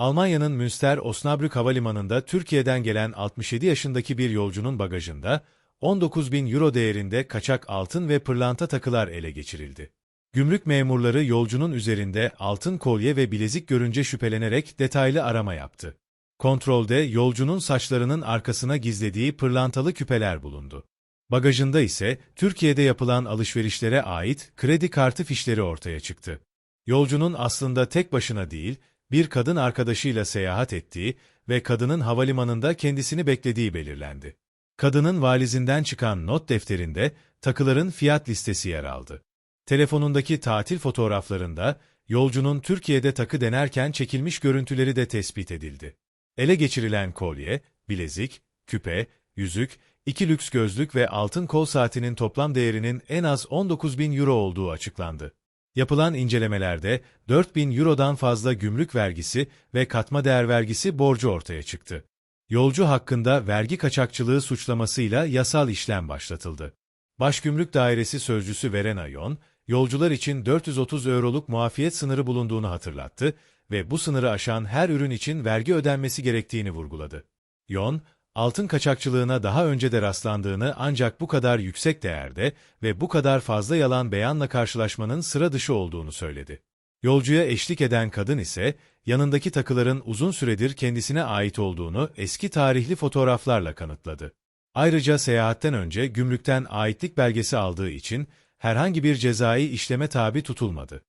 Almanya'nın Münster Osnabrück Havalimanı'nda Türkiye'den gelen 67 yaşındaki bir yolcunun bagajında 19 bin euro değerinde kaçak altın ve pırlanta takılar ele geçirildi. Gümrük memurları yolcunun üzerinde altın kolye ve bilezik görünce şüphelenerek detaylı arama yaptı. Kontrolde yolcunun saçlarının arkasına gizlediği pırlantalı küpeler bulundu. Bagajında ise Türkiye'de yapılan alışverişlere ait kredi kartı fişleri ortaya çıktı. Yolcunun aslında tek başına değil, bir kadın arkadaşıyla seyahat ettiği ve kadının havalimanında kendisini beklediği belirlendi. Kadının valizinden çıkan not defterinde takıların fiyat listesi yer aldı. Telefonundaki tatil fotoğraflarında yolcunun Türkiye'de takı denerken çekilmiş görüntüleri de tespit edildi. Ele geçirilen kolye, bilezik, küpe, yüzük, iki lüks gözlük ve altın kol saatinin toplam değerinin en az 19 bin euro olduğu açıklandı. Yapılan incelemelerde 4 bin eurodan fazla gümrük vergisi ve katma değer vergisi borcu ortaya çıktı. Yolcu hakkında vergi kaçakçılığı suçlamasıyla yasal işlem başlatıldı. Başgümrük Dairesi Sözcüsü Veren Ayon, yolcular için 430 euroluk muafiyet sınırı bulunduğunu hatırlattı ve bu sınırı aşan her ürün için vergi ödenmesi gerektiğini vurguladı. Yon, altın kaçakçılığına daha önce de rastlandığını ancak bu kadar yüksek değerde ve bu kadar fazla yalan beyanla karşılaşmanın sıra dışı olduğunu söyledi. Yolcuya eşlik eden kadın ise, yanındaki takıların uzun süredir kendisine ait olduğunu eski tarihli fotoğraflarla kanıtladı. Ayrıca seyahatten önce gümrükten aitlik belgesi aldığı için herhangi bir cezai işleme tabi tutulmadı.